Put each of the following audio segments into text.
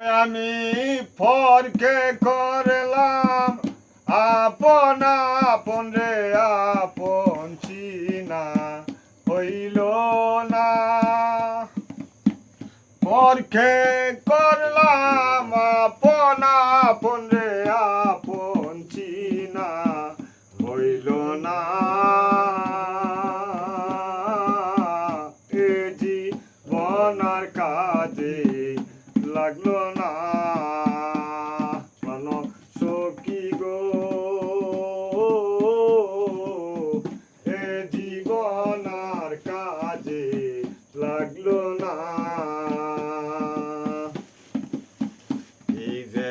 আমি ফরকে করলাম, আপন আপন রে আপন চিনা হইল না। পরকে করলাম, আপন আপন রে আপন চিনা হইল না। এ জীবনার কাজে এই যে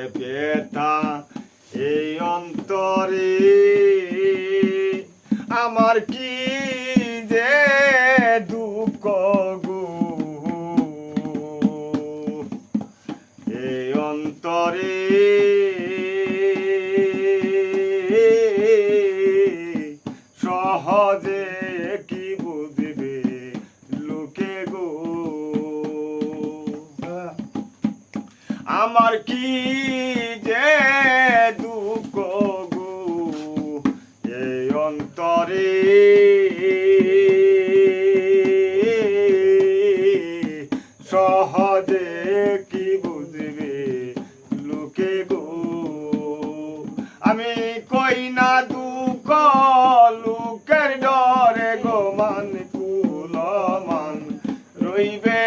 আমার কি যে দুঃখ গো? এই অন্তরে সহজে আমার কি যে দুঃখ গো? এই অন্তরে সহজে কি বুঝবে লোকে গো? আমি কই না দুঃখ লোকের ডরে গো? মান কুল মান রইবে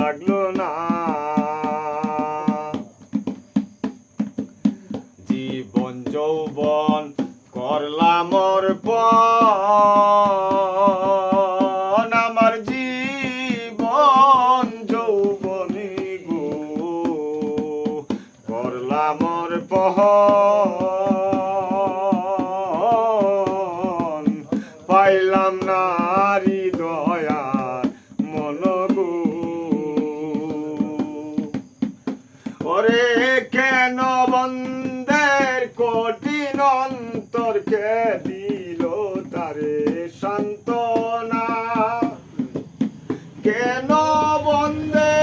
লাগল না। জীবন যৌবন করলাম আমার জীবন যৌবনী গো করলাম অর্পণ। পাইলাম নারী কেন বন্দের কঠিন অন্তরকে দিল তারে সান্ত্বনা? কেন বন্দে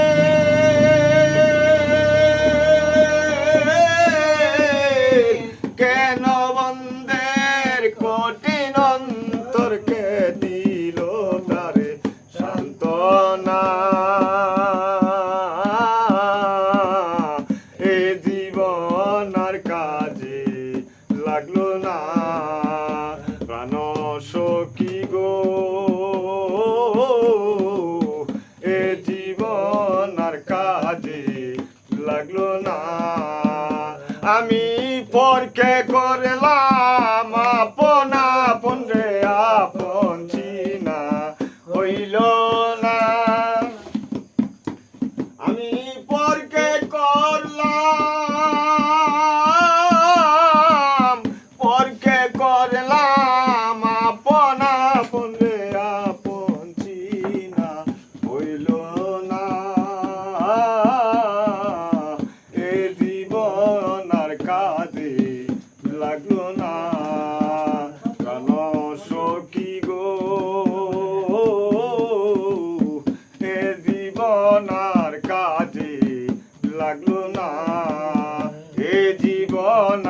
কেন বন্দের কঠিন অন্তরকে দিল তারে সান্ত্বনা? লাগল না। প্রাণ সখী গো? জীবন আর কাজে লাগল না। কেন সখী গো, এ জীবন আর কাজে লাগল না। এ জীবন